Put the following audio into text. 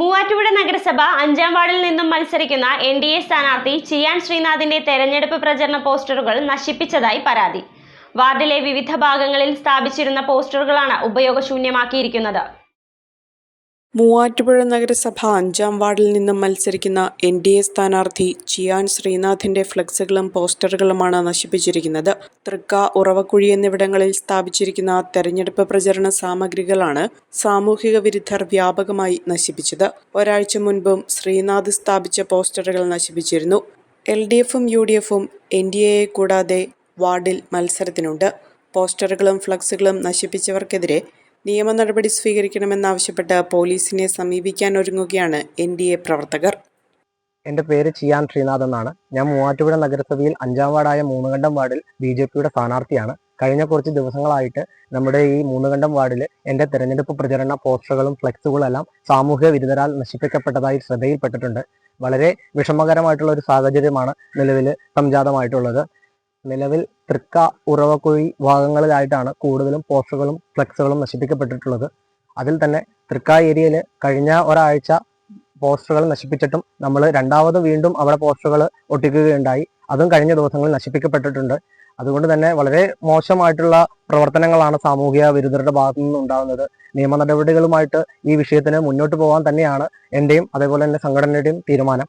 മൂവാറ്റുപുഴ നഗരസഭ അഞ്ചാം വാർഡിൽ നിന്നും മത്സരിക്കുന്ന എൻ ഡി എ സ്ഥാനാർത്ഥി ചിയാൻ ശ്രീനാഥിന്റെ തെരഞ്ഞെടുപ്പ് പ്രചരണ പോസ്റ്ററുകൾ നശിപ്പിച്ചതായി പരാതി. വാർഡിലെ വിവിധ ഭാഗങ്ങളിൽ സ്ഥാപിച്ചിരുന്ന പോസ്റ്ററുകളാണ് ഉപയോഗശൂന്യമാക്കിയിരിക്കുന്നത്. മൂവാറ്റുപുഴ നഗരസഭ അഞ്ചാം വാർഡിൽ നിന്നും മത്സരിക്കുന്ന എൻ ഡി എ സ്ഥാനാർത്ഥി ചിയാൻ ശ്രീനാഥിന്റെ ഫ്ലക്സുകളും പോസ്റ്ററുകളുമാണ് നശിപ്പിച്ചിരിക്കുന്നത്. തൃക്ക ഉറവക്കുഴി എന്നിവിടങ്ങളിൽ സ്ഥാപിച്ചിരിക്കുന്ന തെരഞ്ഞെടുപ്പ് പ്രചരണ സാമഗ്രികളാണ് സാമൂഹിക വിരുദ്ധർ വ്യാപകമായി നശിപ്പിച്ചത്. ഒരാഴ്ച മുൻപും ശ്രീനാഥ് സ്ഥാപിച്ച പോസ്റ്ററുകൾ നശിപ്പിച്ചിരുന്നു. എൽ ഡി എഫും യു ഡി എഫും എൻ ഡി എയെ കൂടാതെ വാർഡിൽ മത്സരത്തിനുണ്ട്. പോസ്റ്ററുകളും ഫ്ലക്സുകളും നശിപ്പിച്ചവർക്കെതിരെ നിയമ നടപടി സ്വീകരിക്കണമെന്നാവശ്യപ്പെട്ട് പോലീസിനെ സമീപിക്കാൻ ഒരുങ്ങുകയാണ് എൻ ഡി എ പ്രവർത്തകർ. എന്റെ പേര് ചിയാൻ ശ്രീനാഥ് എന്നാണ്. ഞാൻ മൂവാറ്റുപുഴ നഗരസഭയിൽ അഞ്ചാം വാർഡായ മൂന്നുകണ്ടം വാർഡിൽ ബി ജെ പിയുടെ സ്ഥാനാർത്ഥിയാണ്. കഴിഞ്ഞ കുറച്ച് ദിവസങ്ങളായിട്ട് നമ്മുടെ ഈ മൂന്നുകണ്ടം വാർഡിൽ എന്റെ തെരഞ്ഞെടുപ്പ് പ്രചരണ പോസ്റ്ററുകളും ഫ്ലെക്സുകളും എല്ലാം സാമൂഹ്യ വിരുദ്ധരാൽ നശിപ്പിക്കപ്പെട്ടതായി ശ്രദ്ധയിൽപ്പെട്ടിട്ടുണ്ട്. വളരെ വിഷമകരമായിട്ടുള്ള ഒരു സാഹചര്യമാണ് നിലവിൽ സംജാതമായിട്ടുള്ളത്. നിലവിൽ തൃക്ക ഉറവക്കുഴി ഭാഗങ്ങളിലായിട്ടാണ് കൂടുതലും പോസ്റ്ററുകളും ഫ്ലെക്സുകളും നശിപ്പിക്കപ്പെട്ടിട്ടുള്ളത്. അതിൽ തന്നെ തൃക്ക ഏരിയയിൽ കഴിഞ്ഞ ഒരാഴ്ച പോസ്റ്ററുകൾ നശിപ്പിച്ചിട്ടും നമ്മൾ രണ്ടാമത് വീണ്ടും അവിടെ പോസ്റ്ററുകൾ ഒട്ടിക്കുകയുണ്ടായി. അതും കഴിഞ്ഞ ദിവസങ്ങളിൽ നശിപ്പിക്കപ്പെട്ടിട്ടുണ്ട്. അതുകൊണ്ട് തന്നെ വളരെ മോശമായിട്ടുള്ള പ്രവർത്തനങ്ങളാണ് സാമൂഹിക വിരുദ്ധരുടെ ഭാഗത്തു നിന്ന് ഉണ്ടാകുന്നത്. നിയമ നടപടികളുമായിട്ട് ഈ വിഷയത്തിന് മുന്നോട്ട് പോകാൻ തന്നെയാണ് എന്റെയും അതേപോലെ തന്നെ സംഘടനയുടെയും തീരുമാനം.